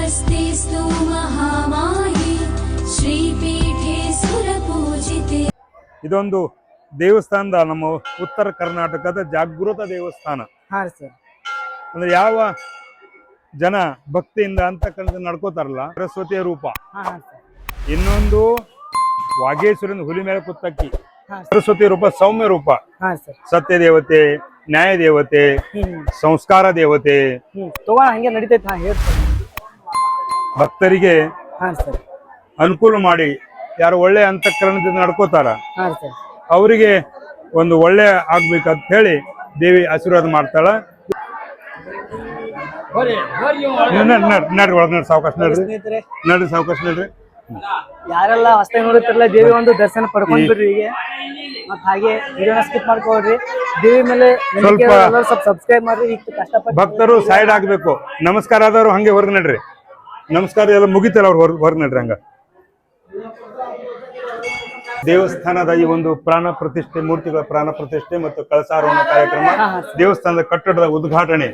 नमस्तेऽस्तु महामाये श्रीपीठे सुरपूजिते ಇದೊಂದು ದೇವಸ್ಥಾನದ ನಮ್ಮ ಉತ್ತರ ಕರ್ನಾಟಕದ ಜಾಗೃತ ದೇವಸ್ಥಾನ ಹಾ ರೀ ಸರ್ ಅಂದ್ರೆ ಯಾವ ಜನ ಭಕ್ತಿಯಿಂದ ಅಂತಕ್ಕಂಥ ನಡ್ಕೋತಾರಲ್ಲ ಸರಸ್ವತಿಯ ರೂಪ ಹಾ ಹಾ ಸರ್ ಇನ್ನೊಂದು ವಾಗೇಶ್ವರನ ಹುಲಿ ಮೇಲೆ ಕುತ್ತಕ್ಕಿ ಹಾ ಸರಸ್ವತಿ ರೂಪ ಸೌಮ್ಯ ರೂಪ ಹಾ ಸರ್ ಸತ್ಯ ದೇವತೆ ನ್ಯಾಯ ದೇವತೆ ಹ್ಮ್ ಸಂಸ್ಕಾರ ದೇವತೆ ಹ್ಮ್ ತಗೋಣ ಹಂಗೆ ನಡಿತೈತಿ ಹಾ ಹೇಳಿ ಸರ್ ಭಕ್ತರಿಗೆ ಹಾ ಸರ್. ಅನುಕೂಲ ಮಾಡಿ ಯಾರು ಒಳ್ಳೆ ಅಂತಃಕರಣದಿಂದ ನಡ್ಕೋತಾರ ಹಾ ಸರ್. ಅವರಿಗೆ ಒಂದು ಒಳ್ಳೆ ಆಗ್ಬೇಕಂತ ಹೇಳಿ ದೇವಿ ಆಶೀರ್ವಾದ ಮಾಡ್ತಾಳ. ನಡ್ರಿ ಒಳಗ್ ನಡ್ರಿ ಸಾವಕಾಶ ನಡ್ರಿ. ನಡ್ರಿ ಸಾವಕಾಶ ನಡ್ರಿ. ಯಾರೆಲ್ಲ ಹೊಸ ನೋಡುತ್ತಾರಲ್ಲ ದೇವಿ ಒಂದು ದರ್ಶನ ಪಡ್ಕೊಂಡ್ರಿ ಈಗ ಹೀಗೆ. ಮತ್ ಹಾಗೆ ವಿಡಿಯೋನ ಸ್ಕಿಪ್ ಮಾಡ್ಕೊಳ್ರಿ. ದೇವಿ ಮೇಲೆ ಸ್ವಲ್ಪ- ಸ್ವಲ್ಪ ಸಬ್ಸ್ಕ್ರೈಬ್ ಮಾಡ್ರಿ ಈಗ ಕಷ್ಟಪಟ್ಟು ಭಕ್ತರು ಸೈಡ್ ಆಗ್ಬೇಕು. ನಮಸ್ಕಾರ ಆದವರು ಹಂಗೆ ಹೊರಗೆ ನಡ್ರಿ. ನಮಸ್ಕಾರ ಎಲ್ಲ ಮುಗಿತಲ್ಲ ಅವ್ರು ಹೊರ ನಡ್ರಿ ಹಂಗ? ದೇವಸ್ಥಾನದ ಈ ಒಂದು ಪ್ರಾಣ ಪ್ರತಿಷ್ಠೆ ಮೂರ್ತಿಗಳ ಪ್ರಾಣ ಪ್ರತಿಷ್ಠೆ ಮತ್ತು ಕಳಸಾರೋಹಣ ಕಾರ್ಯಕ್ರಮ. ದೇವಸ್ಥಾನದ ಕಟ್ಟಡದ ಉದ್ಘಾಟನೆ.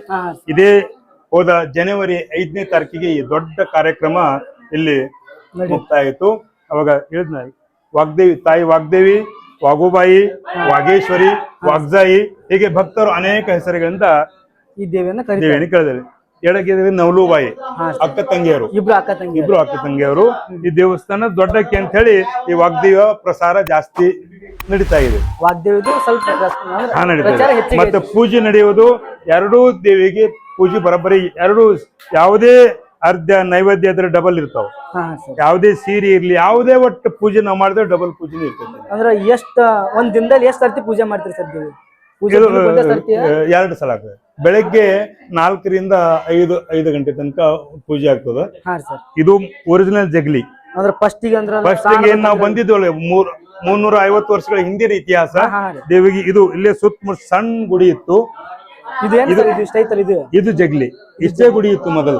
ಇದೇ ಹೋದ ಜನವರಿ ಐದನೇ ತಾರೀಕಿಗೆ ಈ ದೊಡ್ಡ ಕಾರ್ಯಕ್ರಮ ಇಲ್ಲಿ ಮುಕ್ತಾಯಿತು. ಅವಾಗ ಹೇಳಿದ್ನ ವಾಗ್ದೇವಿ ತಾಯಿ ವಾಗ್ದೇವಿ ವಾಗುಬಾಯಿ ವಾಗೇಶ್ವರಿ ವಾಗ್ಜಾಯಿ ಹೀಗೆ ಭಕ್ತರು ಅನೇಕ ಹೆಸರುಗಳಿಂದ ಈ ದೇವಿಯನ್ನು ಕೇಳಿದ್ದಾರೆ. ಎಡಗಿದ್ರೆ ನವಲುಬಾಯಿ ಅಕ್ಕ ತಂಗಿಯರು. ಇಬ್ರು ಅಕ್ಕ ತಂಗಿ ಇಬ್ರು ಅಕ್ಕ ತಂಗಿಯವರು ಈ ದೇವಸ್ಥಾನ ದೊಡ್ಡಕ್ಕೆ ಅಂತ ಹೇಳಿ ಈ ವಾಗ್ದೇವ ಪ್ರಸಾರ ಜಾಸ್ತಿ ನಡೀತಾ ಇದೆ. ವಾಗ್ದೇವಿದು ಸ್ವಲ್ಪ ಪ್ರಸ್- ಅಂದ್ರೆ ಹಾ ನಡೀತಾ ಪ್ರಚಾರ ಇದೆ ಹೆಚ್ಚಿಗೆ ಮತ್ತೆ ಪೂಜೆ ನಡೆಯುವುದು ಎರಡೂ ದೇವಿಗೆ ಪೂಜೆ ಬರೋಬ್ಬರಿ ಎರಡು ಯಾವುದೇ ಅರ್ಧ ನೈವೇದ್ಯ ಇದ್ರೆ ಡಬಲ್ ಇರ್ತಾವ. ಹಾ ಸರ್. ಯಾವುದೇ ಸೀರೆ ಇರ್ಲಿ ಯಾವುದೇ ಒಟ್ಟು ಪೂಜೆ ನಾವು ಮಾಡಿದ್ರೆ ಡಬಲ್ ಪೂಜೆ ಇರ್ತದೆ. ಅಂದ್ರೆ ಎಷ್ಟ ಒಂದ್ ದಿನದಲ್ಲಿ ಎಷ್ಟು ಸರ್ತಿ ಪೂಜೆ ಮಾಡ್ತೀರಿ ಸರ್ ದೇವಿ? ಎರಡು ಸಲ ಆಗ್ತದೆ. ಬೆಳಗ್ಗೆ ನಾಲ್ಕರಿಂದ ಐದು ಐದು ಗಂಟೆ ತನಕ ಪೂಜೆ ಆಗ್ತದೆ. ಇದು ಒರಿಜಿನಲ್ ಜಗಲಿ. ಅಂದ್ರೆ ಫಸ್ಟ್ ಏನ್ ನಾವು ಬಂದಿದ್ದೇವೆ ಮೂರ್ ಮುನ್ನೂರ ಐವತ್ತು ವರ್ಷಗಳ ಹಿಂದಿನ ಇತಿಹಾಸ. ದೇವಿಗೆ ಇದು ಇಲ್ಲೇ ಸುತ್ತಮುತ್ತ ಸಣ್ಣ ಗುಡಿ ಇತ್ತು. ಇದು ಜಗ್ಲಿ. ಇಷ್ಟೇ ಗುಡಿ ಇತ್ತು ಮೊದಲು.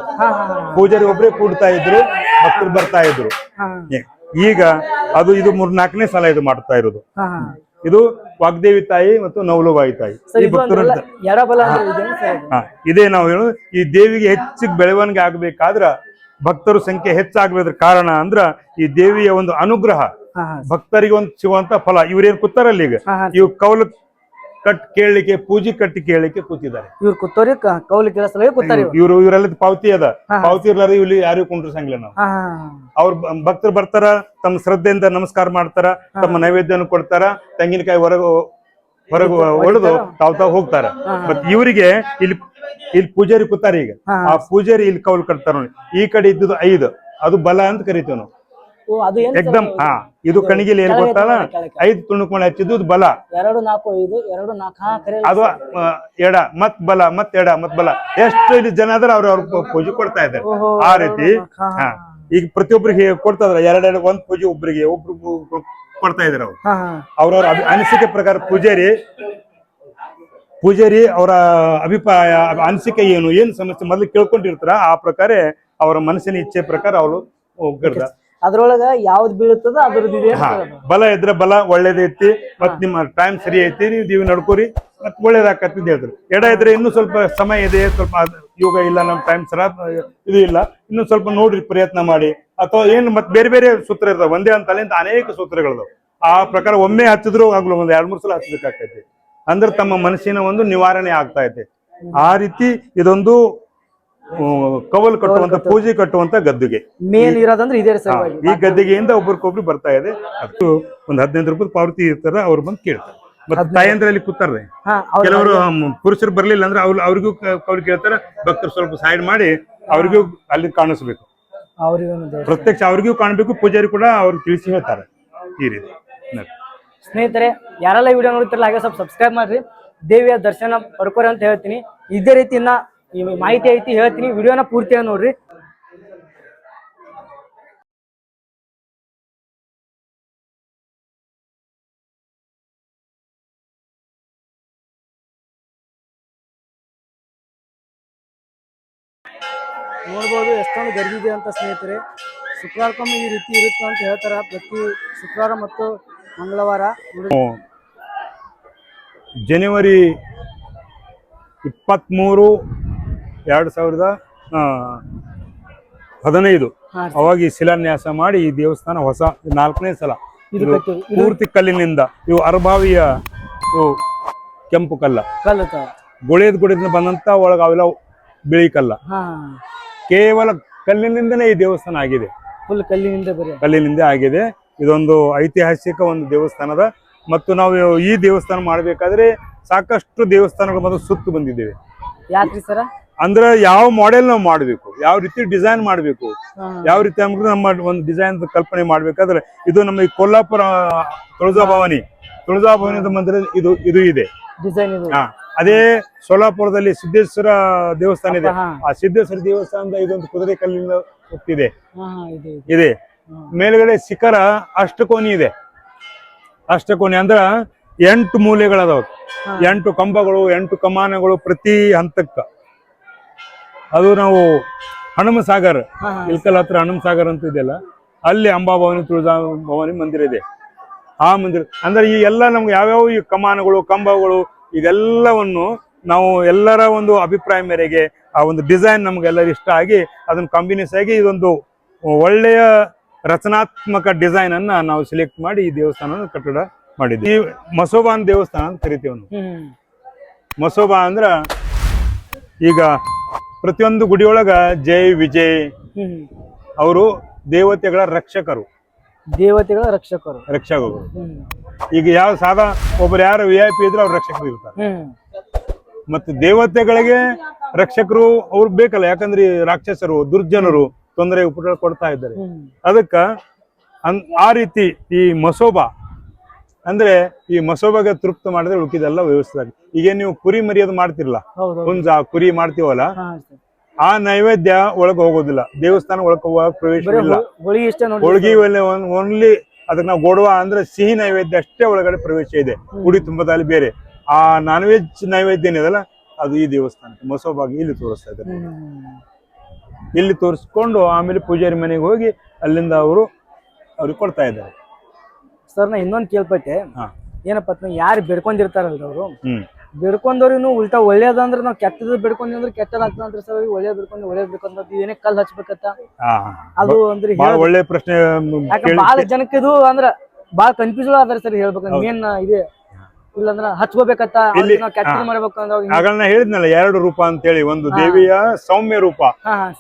ಪೂಜಾರಿ ಒಬ್ರೇ ಕೂಡ್ತಾ ಇದ್ರು ಭಕ್ತರು ಬರ್ತಾ ಇದ್ರು. ಈಗ ಅದು ಇದು ಮೂರ್ ನಾಲ್ಕನೇ ಸಲ ಇದು ಮಾಡ್ತಾ ಇರೋದು. ಇದು ವಾಗ್ದೇವಿ ತಾಯಿ ಮತ್ತು ನವಲುಬಾಯಿ ತಾಯಿ. ಈ ಇದು ಭಕ್ತರು ನಾವು ಹೇಳೋದು ಈ ದೇವಿಗೆ ಹೆಚ್ಚು ಬೆಳವಣಿಗೆ ಆಗ್ಬೇಕಾದ್ರ ಭಕ್ತರು ಸಂಖ್ಯೆ ಹೆಚ್ಚಾಗ್ಬೇದ್ರ ಕಾರಣ ಅಂದ್ರ ಈ ದೇವಿಯ ಒಂದು ಅನುಗ್ರಹ ಭಕ್ತರಿಗೆ ಒಂದು ಸಿಗುವಂತ ಫಲ. ಇವ್ರೇನ್ ಕೂತಾರಲ್ಲ ಈಗ. ಇವ್ ಕೌಲು ಕಟ್ ಕೇಳಲಿಕ್ಕೆ ಪೂಜೆ ಕಟ್ಟಿ ಕೇಳಲಿಕ್ಕೆ ಕೂತಿದ್ದಾರೆ. ಇವ್ರು ಕೂತೋರಿ ಕೌಲಿ ಕೆಲಸ ಕೂತಾರಿ ಇವ್ರು. ಇವರು ಇವರೆಲ್ಲ ಪಾವತಿ ಅದ. ಪಾವತಿ ಇರ್ಲಾರ ಇಲ್ಲಿ ಯಾರಿಗೂ ಕುಂಡ್ರಸಂಗಿಲ್ಲ ನಾವು. ಅವ್ರ ಭಕ್ತರು ಬರ್ತಾರ ತಮ್ಮ ಶ್ರದ್ಧೆಯಿಂದ ನಮಸ್ಕಾರ ಮಾಡ್ತಾರ ತಮ್ಮ ನೈವೇದ್ಯನ ಕೊಡ್ತಾರ ತೆಂಗಿನಕಾಯಿ ಹೊರಗ ಹೊರಗ ಒಡೆದು ತಾವ್ ತಾವ್ ಹೋಗ್ತಾರ. ಮತ್ ಇವರಿಗೆ ಇಲ್ಲಿ ಇಲ್ಲಿ ಪೂಜಾರಿ ಕೂತಾರ ಈಗ. ಆ ಪೂಜಾರಿ ಇಲ್ಲಿ ಕೌಲ್ ಕಟ್ತಾರ ನೋಡಿ. ಈ ಕಡೆ ಇದ್ದುದು ಐದು. ಅದು ಬಲ ಅಂತ ಕರಿತೀವಿ ನಾವು. ಅದು ಏನ್ ಸರ್? ಎಕ್ದಮ್ ಹಾ ಇದು ಕಣಿಗೆಲಿ ಏನ್ ಗೊತ್ತಲ್ಲ. ಐದು ತುಣುಕೊಂಡು ಹಚ್ಚಿದ್ದು ಇದು ಬಲ. ಎರಡು ನಾಲ್ಕು ಐದು ಎರಡು ನಾಲ್ಕು ಹಾ ಕರೆ ಅದು ಆ, ಎಡ ಮತ್ ಬಲ ಮತ್ ಎಡ ಮತ್ ಬಲ. ಎಷ್ಟು ಇಲ್ಲಿ ಜನ ಆದ್ರೆ ಅವ್ರ ಅವ್ರ ಪೂಜೆ ಕೊಡ್ತಾ ಇದ್ದಾರೆ. ಓಹೋ, ಆ ರೀತಿ ಹಾ, ಹಾ. ಈಗ ಪ್ರತಿಯೊಬ್ಬರಿಗೆ ಕೊಡ್ತಾ ಇದಾರೆ ಎರಡೆರಡು ಒಂದ್ ಪೂಜೆ ಒಬ್ರಿಗೆ ಒಬ್ರು ಕೊಡ್ತಾ ಇದಾರೆ ಅವ್ರು. ಹಾ ಹಾ. ಅವ್ರವ್ರ ಅಭಿ- ಅನಿಸಿಕೆ ಪ್ರಕಾರ ಪೂಜಾರಿ ಪೂಜಾರಿ ಅವರ ಅಭಿಪ್ರಾಯ ಅನಿಸಿಕೆ ಏನು ಏನ್ ಸಮಸ್ಯೆ ಮೊದಲು ಕೇಳ್ಕೊಂಡಿರ್ತಾರ ಆ ಪ್ರಕಾರ ಅವರ ಮನಸ್ಸಿನ ಇಚ್ಛೆ ಪ್ರಕಾರ ಅವರು ಅದ್ರೊಳಗ ಯಾವ್ದು ಬೀಳುತ್ತದ ಅದ್ರದ್ದು ಇದೆ ಹಾ ಬಲ ಇದ್ರೆ ಬಲ ಒಳ್ಳೇದೈತಿ ಮತ್ ನಿಮ್ಮ ಟೈಮ್ ಸರಿ ಐತಿ ನೀವು ದೀವಿ ನಡ್ಕೋರಿ ಮತ್ ಒಳ್ಳೇದಾಕತ್ತಿ ಅಂತ ಹೇಳಿದ್ರು ಎಡ ಇದ್ರೆ ಇನ್ನೂ ಸ್ವಲ್ಪ ಸಮಯ ಇದೆ ಸ್ವಲ್ಪ ಯೋಗ ಇಲ್ಲ ನಮ್ ಟೈಮ್ ಸರ ಇದು ಇಲ್ಲ. ಇನ್ನು ಸ್ವಲ್ಪ ನೋಡ್ರಿ ಪ್ರಯತ್ನ ಮಾಡಿ. ಅಥವಾ ಏನು ಮತ್ ಬೇರೆ ಬೇರೆ ಸೂತ್ರ ಇರ್ತಾವ ಒಂದೇ ಅಂತಲ್ಲ ಇಂತ ಅನೇಕ ಸೂತ್ರಗಳದಾವ ಆ ಪ್ರಕಾರ ಒಮ್ಮೆ ಹಚ್ಚಿದ್ರು ಆಗ್ಲು ಒಂದ್ ಎರಡ್ ಮೂರ್ ಸಲ ಹಚ್ಚಬೇಕಾಗ್ತೈತಿ ಅಂದ್ರೆ ತಮ್ಮ ಮನಸ್ಸಿನ ಒಂದು ನಿವಾರಣೆ ಆಗ್ತಾ ಐತೆ. ಆ ರೀತಿ ಇದೊಂದು ಕವಲ್ ಕಟ್ಟುವಂತ ಪೂಜೆ ಕಟ್ಟುವಂತ ಗದ್ದುಗೆ. ಮೇನ್ ಇರೋದಂದ್ರೆ ಇದೇ ಈ ಗದ್ದುಗೆಯಿಂದ ಒಬ್ರಿಗೊಬ್ರು ಬರ್ತಾ ಇದೆ. ಅದು ಒಂದ್ ಹದಿನೈದು ರೂಪಾಯಿ ಪಾವತಿ ಇರ್ತಾರ ಅವ್ರು ಬಂದು ಕೇಳ್ತಾರೆ. ಮತ್ತೆ ತಾಯಂದ್ರಲ್ಲಿ ಕೂತಾರ್ರಿ. ಕೆಲವರು ಪುರುಷರು ಬರ್ಲಿಲ್ಲ ಅಂದ್ರೆ ಅವ್ರು ಅವ್ರಿಗೂ ಕವಲ್ ಕೇಳ್ತಾರ ಭಕ್ತರು ಸ್ವಲ್ಪ ಸೈಡ್ ಮಾಡಿ ಅವ್ರಿಗೂ ಅಲ್ಲಿ ಕಾಣಿಸ್ಬೇಕು. ಅವ್ರಿಗೆ. ಪ್ರತ್ಯಕ್ಷ ಅವ್ರಿಗೂ ಕಾಣಬೇಕು ಪೂಜಾರಿ ಕೂಡ ಅವ್ರು ತಿಳಿಸಿ ಹೇಳ್ತಾರೆ ಈ ರೀತಿ. ಸ್ನೇಹಿತರೆ ಯಾರೆಲ್ಲ ವಿಡಿಯೋ ನೋಡ್ತಿರಲ್ಲ ಹಾಗೆ ಸ್ವಲ್ಪ ಸಬ್ಸ್ಕ್ರೈಬ್ ಮಾಡ್ರಿ. ದೇವಿಯ ದರ್ಶನ ಪಡ್ಕೋರಿ ಅಂತ ಹೇಳ್ತೀನಿ. ಇದೇ ರೀತಿ ಈ ಮಾಹಿತಿ ಐತಿ ಹೇಳ್ತೀನಿ, ವಿಡಿಯೋನ ಪೂರ್ತಿ ನೋಡ್ರಿ. ನೋಡ್ಬೋದು ಎಷ್ಟೊಂದು ಗರ್ಭಿದೆ ಅಂತ ಸ್ನೇಹಿತರೆ. ಶುಕ್ರವಾರಕ್ಕೊಮ್ಮೆ ಈ ರೀತಿ ಇರುತ್ತೆ ಅಂತ ಹೇಳ್ತಾರ ಪ್ರತಿ ಶುಕ್ರವಾರ ಮತ್ತು ಮಂಗಳವಾರ. ಜನವರಿ ಇಪ್ಪತ್ತ್ಮೂರು ಎರಡು ಸಾವಿರದ ಹದಿನೈದು. ಅವಾಗ ಈ ಶಿಲಾನ್ಯಾಸ ಮಾಡಿ ಈ ದೇವಸ್ಥಾನ ಹೊಸ ನಾಲ್ಕನೇ ಸಲ. ಪೂರ್ತಿ ಕಲ್ಲಿನಿಂದ ಇವು ಅರಭಾವಿಯ ಇವು ಕೆಂಪು ಕಲ್ಲ. ಕಲ್ಲು ಗುಡಿದ ಗುಡಿದಿಂದ ಬಂದಂತ ಒಳಗ ಅವೆಲ್ಲ ಬಿಳಿ ಕಲ್ಲ. ಕೇವಲ ಕಲ್ಲಿನಿಂದನೇ ಈ ದೇವಸ್ಥಾನ ಆಗಿದೆ. ಕಲ್ಲಿನಿಂದ ಆಗಿದೆ. ಇದೊಂದು ಐತಿಹಾಸಿಕ ಒಂದು ದೇವಸ್ಥಾನದ. ಮತ್ತು ನಾವು ಈ ದೇವಸ್ಥಾನ ಮಾಡಬೇಕಾದ್ರೆ ಸಾಕಷ್ಟು ದೇವಸ್ಥಾನಗಳು ಮತ್ತು ಸುತ್ತು ಬಂದಿದ್ದೇವೆ. ಯಾಕ್ರಿ ಸರ? ಅಂದ್ರೆ ಯಾವ ಮಾಡೆಲ್ ನಾವು ಮಾಡಬೇಕು ಯಾವ ರೀತಿ ಡಿಸೈನ್ ಮಾಡಬೇಕು ಯಾವ ರೀತಿ ಅಂದ್ರೆ ನಮ್ಮ ಒಂದು ಡಿಸೈನ್ ಕಲ್ಪನೆ ಮಾಡ್ಬೇಕಾದ್ರೆ ಇದು ನಮ್ಮ ಈ ಕೊಲ್ಲಾಪುರ ತುಳಜಾ ಭವಾನಿ ತುಳಜಾ ಭವಾನಿದ ಮಂದಿರ ಇದು ಇದು ಇದೆ. ಹಾ ಅದೇ ಸೋಲಾಪುರದಲ್ಲಿ ಸಿದ್ದೇಶ್ವರ ದೇವಸ್ಥಾನ ಇದೆ. ಆ ಸಿದ್ದೇಶ್ವರ ದೇವಸ್ಥಾನದ ಇದೊಂದು ಕುದುರೆ ಕಲ್ಲಿನ ಹೋಗ್ತಿದೆ ಇದೆ ಮೇಲ್ಗಡೆ ಶಿಖರ ಅಷ್ಟಕೋನಿ ಇದೆ. ಅಷ್ಟಕೋನಿ ಅಂದ್ರ ಎಂಟು ಮೂಲೆಗಳದಾವ. ಎಂಟು ಕಂಬಗಳು ಎಂಟು ಕಮಾನಗಳು ಪ್ರತಿ ಹಂತಕ್ಕ. ಅದು ನಾವು ಹನುಮ ಸಾಗರ್. ಇಲ್ಕಲ್ ಹತ್ರ ಹನುಮ ಸಾಗರ್ ಅಂತ ಇದೆಯಲ್ಲ ಅಲ್ಲಿ ಅಂಬಾಭವಾನಿ ತುಳಜಾ ಭವಾನಿ ಮಂದಿರ ಇದೆ. ಆ ಮಂದಿರ ಅಂದ್ರೆ ಈ ಎಲ್ಲ ನಮ್ಗೆ ಯಾವ್ಯಾವ ಈ ಕಮಾನುಗಳು ಕಂಬಗಳು ಇದೆಲ್ಲವನ್ನು ನಾವು ಎಲ್ಲರ ಒಂದು ಅಭಿಪ್ರಾಯ ಮೇರೆಗೆ ಆ ಒಂದು ಡಿಸೈನ್ ನಮ್ಗೆಲ್ಲರೂ ಇಷ್ಟ ಆಗಿ ಅದನ್ನ ಕಾಂಬಿನೇಸ್ ಆಗಿ ಇದೊಂದು ಒಳ್ಳೆಯ ರಚನಾತ್ಮಕ ಡಿಸೈನ್ ಅನ್ನ ನಾವು ಸೆಲೆಕ್ಟ್ ಮಾಡಿ ಈ ದೇವಸ್ಥಾನ ಕಟ್ಟಡ ಮಾಡಿದ್ವಿ. ಈ ಮಸೋಬಾನ್ ದೇವಸ್ಥಾನ ಅಂತ ಕರಿತೀವಿ ನಾವು. ಮಸೋಬಾ ಅಂದ್ರ ಈಗ ಪ್ರತಿಯೊಂದು ಗುಡಿಯೊಳಗ ಜೈ ವಿಜಯ್ ಅವರು ದೇವತೆಗಳ ರಕ್ಷಕರು. ದೇವತೆಗಳ ರಕ್ಷಕರು. ರಕ್ಷಕರು. ಈಗ ಯಾವ ಸಾದಾ ಒಬ್ರು ಯಾರು ವಿ ಐ ಪಿ ಇದ್ರೆ ಅವ್ರು ರಕ್ಷಕರು ಇರ್ತಾರೆ. ಮತ್ತೆ ದೇವತೆಗಳಿಗೆ ರಕ್ಷಕರು ಅವ್ರು ಬೇಕಲ್ಲ ಯಾಕಂದ್ರೆ ರಾಕ್ಷಸರು ದುರ್ಜನರು ತೊಂದರೆ ಉಪಟ ಕೊಡ್ತಾ ಇದ್ದಾರೆ. ಅದಕ್ಕ ಅನ್ ಆ ರೀತಿ ಈ ಮಸೋಬಾ ಅಂದ್ರೆ ಈ ಮಸೋಬಾಗೆ ತೃಪ್ತ ಮಾಡಿದ್ರೆ ಉಳಿಕಿದೆಲ್ಲ ವ್ಯವಸ್ಥೆ ಆಗುತ್ತೆ. ಈಗ ನೀವು ಕುರಿ ಮರಿಯೋದು ಮಾಡ್ತಿರಲ್ಲ ಹುಂಜ ಕುರಿ ಮಾಡ್ತೀವಲ್ಲ. ಆ ನೈವೇದ್ಯ ಒಳಗೆ ಹೋಗೋದಿಲ್ಲ. ದೇವಸ್ಥಾನ ಒಳಗೆ ಹೋಗೋ ಪ್ರವೇಶ ಇಲ್ಲ. ಹೋಳಿಗೆ ಹೋಳಿ ಇಷ್ಟ ನೋಡಿ ಹೋಳ್ಗಿ ಓನ್ಲಿ ಅದಕ್ಕೆ ನಾವು ಗೊಡವ ಅಂದ್ರೆ ಸಿಹಿ ನೈವೇದ್ಯ ಅಷ್ಟೇ ಒಳಗಡೆ ಪ್ರವೇಶ ಇದೆ. ಉಡಿ ತುಂಬದಲ್ಲಿ ಬೇರೆ. ಆ ನಾನ್ ವೆಜ್ ನೈವೇದ್ಯ ಏನಿದೆಲ್ಲ ಅದು ಈ ದೇವಸ್ಥಾನಕ್ಕೆ ಮಸೋಬಾಗಿ ಇಲ್ಲಿ ತೋರಿಸ್ತಾ ಇದ್ದಾರೆ ಇಲ್ಲಿ ತೋರಿಸ್ಕೊಂಡು ಆಮೇಲೆ ಪೂಜಾರಿ ಮನೆಗೆ ಹೋಗಿ ಅಲ್ಲಿಂದ ಅವರು ಅವ್ರಿಗೆ ಕೊಡ್ತಾ ಇದ್ದಾರೆ. ಸರ್ ನಾ ಇನ್ನೊಂದು ಕೇಳ್ಪಟ್ಟೆ. ಏನಪ್ಪ ಯಾರು ಬೇಡ್ಕೊಂಡಿರ್ತಾರಲ್ರಿ ಅವರು? ಹ್ಮ್ ಬೇಡ್ಕೊಂಡವ್ರು ಉಲ್ಟಾ ಒಳ್ಳೇದಂದ್ರೆ ನಾವು ಕೆಟ್ಟದ್ ಬಿಡ್ಕೊಂಡ್ರೆ ಕೆಟ್ಟದಾಗ್ತದ ಅಂದ್ರೆ ಸರ್. ಒಳ್ಳೇದ್ ಬಿಡ್ಕೊಂಡ್ರೆ ಒಳ್ಳೇದ್ ಬಿಡ್ಕೊಂಡ್ ಏನೇ ಕಲ್ ಹಚ್ಬೇಕತ್ತ ಅದು ಅಂದ್ರೆ ಹೇಳ್- ಒಳ್ಳೆ ಪ್ರಶ್ನೆ ಬಹಳ ಬಾಳ ಜನಕ್ಕೆ ಇದು ಅಂದ್ರ ಬಾಳ ಕನ್ಫ್ಯೂಸ್ ಅದಾರ ಸರ್ ಹೇಳ್ಬೇಕಂದ್ರೆ ಏನ್ ಇದೆ. ಇಲ್ಲಂದ್ರ ಹಚ್ಕೋಬೇಕತ್ತ ಕೆಟ್ಟದ್ ಹೇಳಿದ್ನಲ್ಲ ಎರಡು ರೂಪ ಅಂತೇಳಿ ಒಂದು ದೇವಿಯ ಸೌಮ್ಯ ರೂಪ.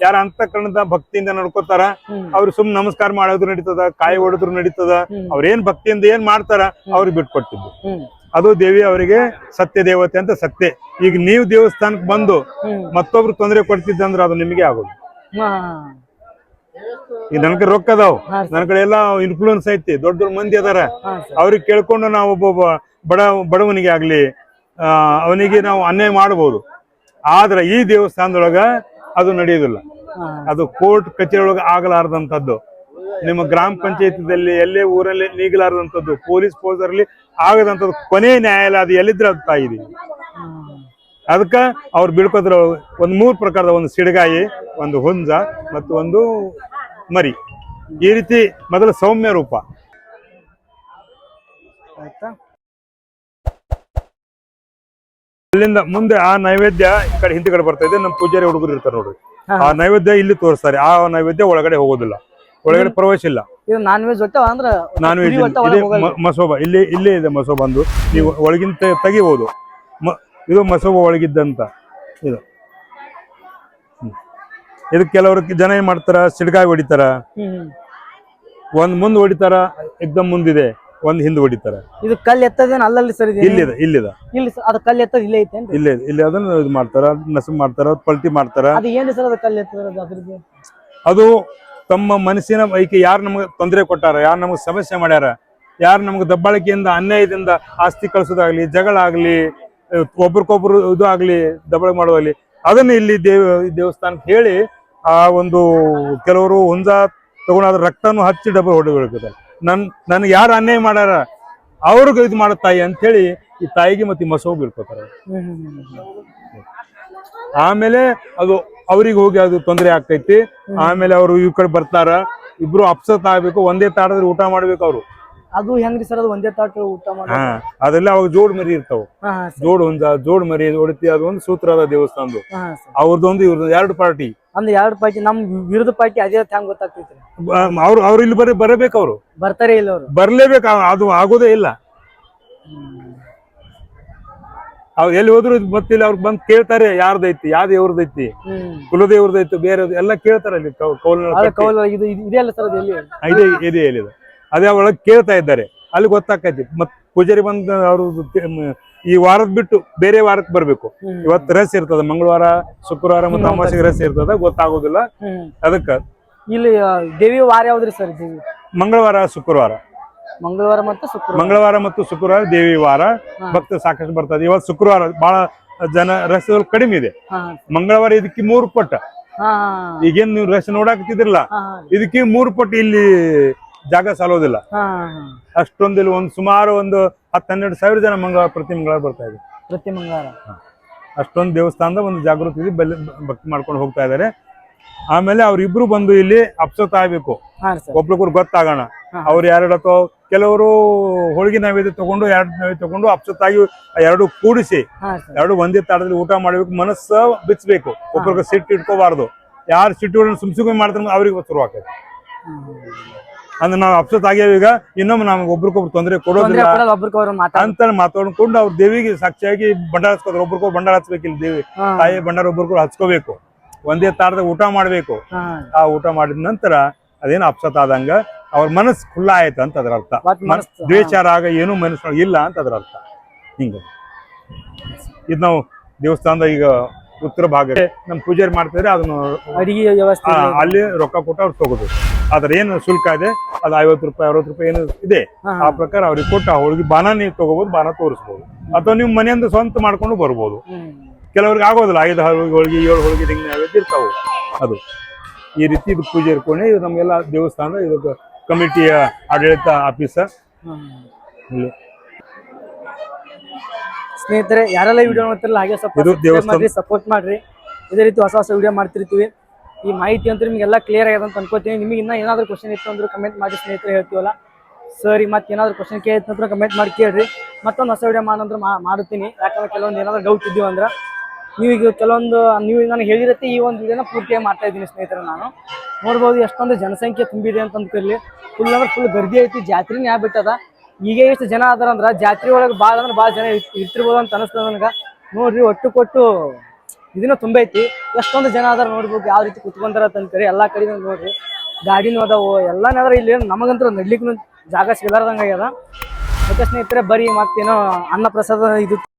ಯಾರ ಅಂತಕರಣದ ಭಕ್ತಿಯಿಂದ ನಡ್ಕೋತಾರ. ಅವ್ರು ಸುಮ್ ನಮಸ್ಕಾರ ಮಾಡೋದ್ರು ನಡೀತದ ಕಾಯಿ ಹೊಡೆದ್ರು ನಡೀತದ ಅವ್ರ ಅವ್ರೇನ್ ಭಕ್ತಿಯಿಂದ ಏನ್ ಮಾಡ್ತಾರ ಅವ್ರಿಗೆ ಬಿಟ್ಕೊಟ್ಟಿದ್ದು. ಅದು ದೇವಿ ಅವರಿಗೆ ಸತ್ಯ ದೇವತೆ ಅಂತ ಸತ್ಯ. ಈಗ ನೀವು ದೇವಸ್ಥಾನಕ್ಕೆ ಬಂದು ಮತ್ತೊಬ್ರು ತೊಂದರೆ ಕೊಡ್ತಿದ್ದಂದ್ರೆ ಅದು ನಿಮಗೆ ಆಗೋದು. ಈಗ ನನ್ ಕಡೆ ರೊಕ್ಕ ಅದಾವ. ನನ್ ಕಡೆ ಎಲ್ಲ ಇನ್ಫ್ಲೂಯೆನ್ಸ್ ಐತಿ. ದೊಡ್ಡ ದೊಡ್ಡ ಮಂದಿ ಅದಾರ. ಅವ್ರಿಗೆ ಕೇಳ್ಕೊಂಡು ನಾವು ಒಬ್ಬ ಬಡ ಬಡವನಿಗೆ ಆಗ್ಲಿ ಅವನಿಗೆ ನಾವು ಅನ್ಯಾಯ ಮಾಡಬಹುದು ಆದ್ರೆ ಈ ದೇವಸ್ಥಾನದೊಳಗ ಅದು ನಡೆಯುದಿಲ್ಲ. ಅದು ಕೋರ್ಟ್ ಕಚೇರಿ ಒಳಗ ಆಗಲಾರದಂತದ್ದು. ನಿಮ್ಮ ಗ್ರಾಮ ಪಂಚಾಯತಿದಲ್ಲಿ ಎಲ್ಲೇ ಊರಲ್ಲಿ ನೀಗಲಾರದಂತದ್ದು ಪೊಲೀಸ್ ಫೋರ್ಸಲ್ಲಿ ಆಗದಂತದ್ದು ಕೊನೆ ನ್ಯಾಯಾಲಯ ಅದು ಎಲ್ಲಿದ್ರೆ ಅದು ತಾಯಿದೆ. ಅದಕ್ಕೆ ಅವ್ರು ಬೀಳ್ಕೋದ್ರ ಒಂದು ಮೂರು ಪ್ರಕಾರದ ಒಂದು ಸಿಡಗಾಯಿ ಒಂದು ಹುಂಜ ಮತ್ತು ಒಂದು ಮರಿ. ಈ ರೀತಿ ಮೊದಲ ಸೌಮ್ಯ ರೂಪ. ಆಯ್ತಾ? ಅಲ್ಲಿಂದ ಮುಂದೆ ಆ ನೈವೇದ್ಯ ಈ ಕಡೆ ಹಿಂದೆ ಕಡೆ ಬರ್ತಾ ಇದೆ. ನಮ್ಮ ಪೂಜಾರಿ ಹುಡುಗರು ಇರ್ತಾರೆ ನೋಡ್ರಿ. ಆ ನೈವೇದ್ಯ ಇಲ್ಲಿ ತೋರಿಸ್ತಾರೆ. ಆ ನೈವೇದ್ಯ ಒಳಗಡೆ ಹೋಗೋದಿಲ್ಲ. ಒಳಗಡೆ ಪ್ರವೇಶ ಇಲ್ಲ. ಇದು ನಾನ್ ವೆಜ್ ಒಟ್ಟ ಅಂದ್ರ ನಾನ್ ವೆಜ್ ಮಸೋಬ. ಇಲ್ಲಿ ಇಲ್ಲೇ ಇದೆ ಮಸೋಬಾ ಅಂದು. ನೀವು ಒಳಗಿಂತ ತೆಗಿಬಹುದು ಇದು ಮಸೋಬಾ ಒಳಗಿದ್ದಂತ. ಇದು. ಇದು ಇದಕ್ಕೆ ಕೆಲವರು ಜನ ಏನ್ ಮಾಡ್ತಾರ? ಸಿಡ್ಗಾಯಿ ಹೊಡಿತಾರ. ಒಂದ್ ಮುಂದ್ ಹೊಡಿತಾರ ಎಕ್ದಮ್ ಮುಂದಿದೆ. ಒಂದ್ ಹಿಂದ್ ಹೊಡಿತಾರ. ಇದು ಕಲ್ ಎತ್ತದೇನ್ ಅಲ್ಲಲ್ಲಿ ಸರ್ ಇಲ್ಲಿದೆ ಇಲ್ಲಿದೆ. ಇಲ್ಲಿ ಅದು ಕಲ್ ಎತ್ತದ ಇಲ್ಲೇ ಐತೆ ಇಲ್ಲೇ. ಇಲ್ಲಿ ಅದನ್ನ ಇದು ಮಾಡ್ತಾರ ನಸು ಮಾಡ್ತಾರ ಪಲ್ಟಿ ಮಾಡ್ತಾರ. ಅದು ಏನು ಸರ್ ಅದು ಕಲ್ ಎತ್ತದ ಅದು ತಮ್ಮ ಮನಸ್ಸಿನ ಐಕೆ ಯಾರು ನಮಗೆ ತೊಂದರೆ ಕೊಟ್ಟಾರ ಯಾರು ನಮಗೆ ಸಮಸ್ಯೆ ಮಾಡ್ಯಾರ ಯಾರು ನಮಗೆ ದಬ್ಬಾಳಿಕೆಯಿಂದ ಅನ್ಯಾಯದಿಂದ ಆಸ್ತಿ ಕಳಿಸೋದಾಗ್ಲಿ ಜಗಳ ಆಗಲಿ ಒಬ್ರಿಗೊಬ್ರು ಇದು ಆಗ್ಲಿ ದಬ್ಬಾಳಿಕೆ ಮಾಡೋದಾಗ್ಲಿ ಅದನ್ನ ಇಲ್ಲಿ ದೇವ ದೇವಸ್ಥಾನಕ್ಕೆ ಹೇಳಿ ಆ ಒಂದು ಕೆಲವರು ಹುಂಜ ತಗೊಂಡು ಅದ್ರ ರಕ್ತನೂ ಹಚ್ಚಿ ಡಬ್ಬ ಹೊಡೆದಿರ್ತಾರೆ ನನ್ ನನ್ಗೆ ಯಾರು ಅನ್ಯಾಯ ಮಾಡ್ಯಾರ ಅವ್ರಿಗೆ ಇದು ಮಾಡೋ ತಾಯಿ ಅಂತ ಹೇಳಿ ಈ ತಾಯಿಗೆ ಮತ್ತೆ ಮಸೋಗಿ ಹ್ಮ್. ಆಮೇಲೆ ಅದು ಅವ್ರಿಗೆ ಹೋಗಿ ಅದು ತೊಂದರೆ ಆಗ್ತೈತಿ. ಆಮೇಲೆ ಅವರು ಈ ಕಡೆ ಬರ್ತಾರ. ಇಬ್ರು ಅಪ್ಸತ್ ಆಗ್ಬೇಕು ಒಂದೇ ತಾಟದಲ್ಲಿ ಊಟ ಮಾಡ್ಬೇಕು ಅವರು. ಅದು ಹೆಂಗ್ರಿ ಸರ್ ಅದು ಒಂದೇ ತಾಟ ಊಟ ಮಾಡಿ ಹಾ ಅದೆಲ್ಲ ಅವಾಗ ಜೋಡ್ ಮರಿ ಇರ್ತಾವ. ಹಾ ಸರ್. ಜೋಡ್ ಹುಂಜ ಜೋಡ್ ಮರಿ ಹೊಡಿತಿ ಅದು ಒಂದು ಸೂತ್ರ ಅದ ದೇವಸ್ಥಾನದ್ದು ಹಾ ಸರ್. ಅವ್ರದ್ದೊಂದು ಇವ್ರದ್ದು ಎರಡು ಪಾರ್ಟಿ. ಅಂದ್ರೆ ಎರಡು ಪಾರ್ಟಿ ನಮ್ ವಿರುದ್ಧ ಪಾರ್ಟಿ ಅದೇ ಹೆಂಗ್ ಗೊತ್ತಾಗ್ತೈತಿ ಅವ್ರು ಅವ್ರು ಇಲ್ಲಿ ಬರೀ ಬರಬೇಕು ಅವ್ರು. ಬರ್ತಾರೆ ಇಲ್ಲ ಅವ್ರು? ಬರ್ಲೇಬೇಕು ಅದು ಆಗೋದೇ ಇಲ್ಲ. ಅವ್ರು ಎಲ್ಲಿ ಹೋದ್ರು ಗೊತ್ತಿಲ್ಲ ಅವ್ರಿಗೆ ಬಂದು ಕೇಳ್ತಾರೆ ಯಾರ್ದೈತಿ ಯಾವ್ದು ಇವ್ರದೈತಿ ಹ್ಮ್. ಕುಲದೇವ್ರದೈತಿ ಬೇರೆ ಎಲ್ಲ ಕೇಳ್ತಾರೆ ಅಲ್ಲಿ ಇದು ಎಲ್ಲಿದೆ ಅದೇ ಒಳಗೆ ಕೇಳ್ತಾ ಇದ್ದಾರೆ ಅಲ್ಲಿ ಗೊತ್ತಾಕೈತಿ. ಮತ್ ಪೂಜಾರಿ ಬಂದ್ ಅವರು ಈ ವಾರದ ಬಿಟ್ಟು ಬೇರೆ ವಾರಕ್ಕೆ ಬರ್ಬೇಕು. ಇವತ್ತು ರಸ್ ಇರ್ತದ ಮಂಗಳವಾರ ಶುಕ್ರವಾರ ಮತ್ತೆ ಅಮಾವಾಸ್ಯೆಗೆ ರಸ್ ಇರ್ತದ ಗೊತ್ತಾಗೋದಿಲ್ಲ. ಅದಕ್ಕ ಇಲ್ಲಿ ದೇವಿ ವಾರ ಯಾವ್ದ್ರಿ ಸರ್ ಮಂಗಳವಾರ ಶುಕ್ರವಾರ. ಮಂಗಳವಾರ ಮತ್ತು ಶುಕ್ರವಾರ. ಮಂಗಳವಾರ ಮತ್ತು ಶುಕ್ರವಾರ ದೇವಿ ವಾರ. ಭಕ್ತ ಸಾಕಷ್ಟು ಬರ್ತದೆ ಇವತ್ತು ಶುಕ್ರವಾರ ಬಹಳ ಜನ ರಸ್ ಕಡಿಮೆ ಇದೆ. ಮಂಗಳವಾರ ಇದಕ್ಕೆ ಮೂರು ಪಟ್ಟ. ಈಗೇನ್ ನೀವು ರಸ್ ನೋಡಾಕತ್ತಿದ್ರಲ್ಲ ಇದಕ್ಕೆ ಮೂರು ಪಟ್ಟು ಇಲ್ಲಿ ಜಾಗ ಸಾಲೋದಿಲ್ಲ. ಅಷ್ಟೊಂದಿಲ್ಲ ಒಂದು ಸುಮಾರು ಒಂದು ಹತ್ತು ಹನ್ನೆರಡು ಸಾವಿರ ಜನ ಮಂಗಳವಾರ ಪ್ರತಿ ಮಂಗಳವಾರ ಬರ್ತಾ ಇದೆ. ಪ್ರತಿ ಮಂಗಳವಾರ. ಅಷ್ಟೊಂದು ದೇವಸ್ಥಾನದ ಒಂದು ಜಾಗೃತಿ ಇದೆ. ಬೆಲ್ಲ ಭಕ್ತಿ ಮಾಡ್ಕೊಂಡು ಹೋಗ್ತಾ ಇದ್ದಾರೆ. ಆಮೇಲೆ ಅವ್ರಿಬ್ರು ಬಂದು ಇಲ್ಲಿ ಅಪ್ಸತ್ ಆಗ್ಬೇಕು. ಒಬ್ರಿಗೊಬ್ರು ಗೊತ್ತಾಗೋಣ. ಅವ್ರು ಎರಡು ಅಥವಾ ಕೆಲವರು ಹೋಳಿಗೆ ನೈವೇದ್ಯ ತಗೊಂಡು ಎರಡು ನೈವೇದ್ಯ ತಗೊಂಡು ಅಪ್ಸತ್ತಾಗಿ ಎರಡು ಕೂಡಿಸಿ ಎರಡು ಒಂದೇ ತಾಡದಲ್ಲಿ ಊಟ ಮಾಡಬೇಕು ಮನಸ್ಸ ಬಿಚ್ಚಬೇಕು ಒಬ್ರಿಗೆ ಸಿಟ್ಟು ಇಟ್ಕೋಬಾರ್ದು. ಯಾರು ಸಿಟ್ಟು ಸುಮ್ ಸುಮ್ಮನೆ ಮಾಡ್ತಾರೆ ಅವ್ರಿಗೆ ಶುರು ಆಗ್ತದೆ ಅಂದ್ರೆ ನಾವು ಅಪ್ಸತ್ ಆಗ್ಯಾವ ಈಗ ಇನ್ನೊಮ್ಮೆ ನಮ್ಗೆ ಒಬ್ರಿಗೊಬ್ರು ತೊಂದರೆ ಕೊಡೋದಿಲ್ಲ. ಅಂತ ಮಾತಾಡ್ಕೊಂಡು ಅವ್ರ ದೇವಿಗೆ ಸಾಕ್ಷಿಯಾಗಿ ಬಂಡಾರ ಹಚ್ಕೋತಾರೆ ಒಬ್ರಿಗೊಬ್ರು ಬಂಡಾರ ಹಚ್ಬೇಕಿಲ್ಲ ದೇವಿ. ತಾಯಿ ಬಂಡಾರ ಒಬ್ರಿಗೊಬ್ರು ಹಚ್ಕೋಬೇಕು ಒಂದೇ ತಾರದಾಗ ಊಟ ಮಾಡಬೇಕು. ಆ ಊಟ ಮಾಡಿದ ನಂತರ ಅದೇನು ಅಪ್ಸತ್ ಆದಂಗ ಅವ್ರ ಮನಸ್ಸು ಖುಲ್ಲಾ ಆಯ್ತು ಅಂತ ಅದ್ರ ಅರ್ಥ. ದ್ವೇಷಾರ ಆಗ ಏನು ಮನಸ್ಸು ಇಲ್ಲ ಅಂತ ಅದ್ರ ಅರ್ಥ. ಹಿಂಗ. ಇದು ನಾವು ದೇವಸ್ಥಾನದ ಈಗ ಉತ್ತರ ಭಾಗ ನಮ್ ಪೂಜಾರಿ ಮಾಡ್ತಿದ್ರೆ ಅದನ್ನು ಅಡಿಗೆ ವ್ಯವಸ್ಥೆ ಅಲ್ಲಿ ರೊಕ್ಕ ಕೊಟ್ಟು ಅವ್ರು ತಗೋದು ಅದ್ರ ಏನು ಶುಲ್ಕ ಇದೆ ಅದು ಐವತ್ತು ರೂಪಾಯಿ ಅರವತ್ತು ರೂಪಾಯಿ ಏನು ಇದೆ ಆ ಪ್ರಕಾರ ಅವ್ರಿಗೆ ಕೊಟ್ಟು ಅವ್ರಿಗೆ ಹೋಳಿಗೆ ಬಾನ ನೀವು ತಗೋಬಹುದು ಬಾನ ತೋರಿಸ್ಬೋದು. ಅಥವಾ ನೀವು ಮನೆಯಿಂದ ಸ್ವಂತ ಮಾಡ್ಕೊಂಡು ಬರ್ಬೋದು. ಕೆಲವ್ರಿಗೆ ಆಗೋದಿಲ್ಲ. ಐದು ಹೋಳಿಗೆ ಹೋಳಿಗೆ ಏಳು ಹೋಳಿಗೆ ತೆಂಗಿನ ನೈವೇದ್ಯ ಇರ್ತಾವೆ ಅದು. ಈ ರೀತಿ ಇದು ಪೂಜೆ ಇರ್ಕೊಂಡು ಇದು ನಮಗೆಲ್ಲ ದೇವಸ್ಥಾನ ಇದು ಕಮಿಟಿಯ ಆಡಳಿತ ಆಫೀಸ. ಇಲ್ಲಿ. ಸ್ನೇಹಿತರೆ ಯಾರೆಲ್ಲ ವಿಡಿಯೋ ನೋಡ್ತಿರಲ್ಲ ಹಾಗೆ. ಮಾಡ್ರಿ ಸಪೋರ್ಟ್ ಮಾಡ್ರಿ. ಇದೇ ರೀತಿ ಹೊಸ ಹೊಸ ವಿಡಿಯೋ ಮಾಡ್ತಿರ್ತೀವಿ. ಈ ಮಾಹಿತಿ ಅಂತ ನಿಮಗೆಲ್ಲ ಕ್ಲಿಯರ್ ಆಗ್ಯದ ಅಂತ ಅನ್ಕೋತೀನಿ. ನಿಮಗೆ ಇನ್ನೂ ಏನಾದರೂ ಕ್ವಶನ್ ಇತ್ತು ಅಂದ್ರೆ ಕಮೆಂಟ್ ಮಾಡಿ ಸ್ನೇಹಿತರೆ ಹೇಳ್ತೀವಲ್ಲ? ಸರಿ ಮತ್ತೆ ಏನಾದರೂ ಕ್ವಶನ್ ಕೇಳಿತ್ತು ಅಂದ್ರೆ ಕಮೆಂಟ್ ಮಾಡಿ ಕೇಳ್ರಿ. ಮತ್ತೊಂದು ಹೊಸ ವಿಡಿಯೋ ಮಾಡಂದ್ರೆ ಮಾಡ್ತೀನಿ. ಯಾಕಂದ್ರೆ ಕೆಲವೊಂದು ಏನಾದರೂ ಡೌಟ್ ಇದ್ದೀವಿ ಅಂದ್ರೆ ನೀವು ಈಗ ಕೆಲವೊಂದು, ನೀವು ನನಗೆ ಹೇಳಿರತ್ತೆ ಈ ಒಂದು ವಿಡಿಯೋನ ಪೂರ್ತಿಯಾಗಿ ಮಾಡ್ತಾ ಇದ್ದೀನಿ ಸ್ನೇಹಿತರೆ ನಾನು. ನೋಡ್ಬೋದು ಎಷ್ಟೊಂದು ಜನಸಂಖ್ಯೆ ತುಂಬಿದೆ ಅಂತ ಅಂದ್ಕೊಳ್ಳಿ ಫುಲ್ ಅಂದ್ರೆ ಫುಲ್ ಗರ್ದಿ ಐತಿ, ಜಾತ್ರೆನೇ ಆಗ್ಬಿಟ್ಟದ. ಈಗ ಎಷ್ಟು ಜನ ಅದಾರ ಅಂದ್ರೆ ಜಾತ್ರೆ ಒಳಗೆ ಭಾಳ ಅಂದ್ರೆ ಭಾಳ ಜನ ಇರ್ತ್- ಇರ್ತಿರ್ಬೋದು ಅಂತ ಅನಿಸ್ತದ ನನಗೆ. ನೋಡ್ರಿ ಒಟ್ಟು ಕೊಟ್ಟು ಇದನ್ನ ತುಂಬೈತಿ. ಎಷ್ಟೊಂದು ಜನ ಅದಾರ ನೋಡ್ಬೇಕು, ಯಾವ ರೀತಿ ಕುತ್ಕೊಂತಾರ ಕರಿ ಎಲ್ಲಾ ಕಡೆ ನೋಡ್ರಿ. ಗಾಡಿನೂ ಅದಾವು. ಎಲ್ಲಾನೇ ಇಲ್ಲಿ ನಮಗಂತೂ ನಡ್ಲಿಕ್ಕೂ ಜಾಗ ಸಿಗಲಾರ್ದಂಗೆ ಆಗ್ಯದ. ಮತ್ತೆ ಸ್ನೇಹಿತರೆ, ಬರೀ ಮತ್ತೇನೋ ಅನ್ನ ಪ್ರಸಾದ ಇದು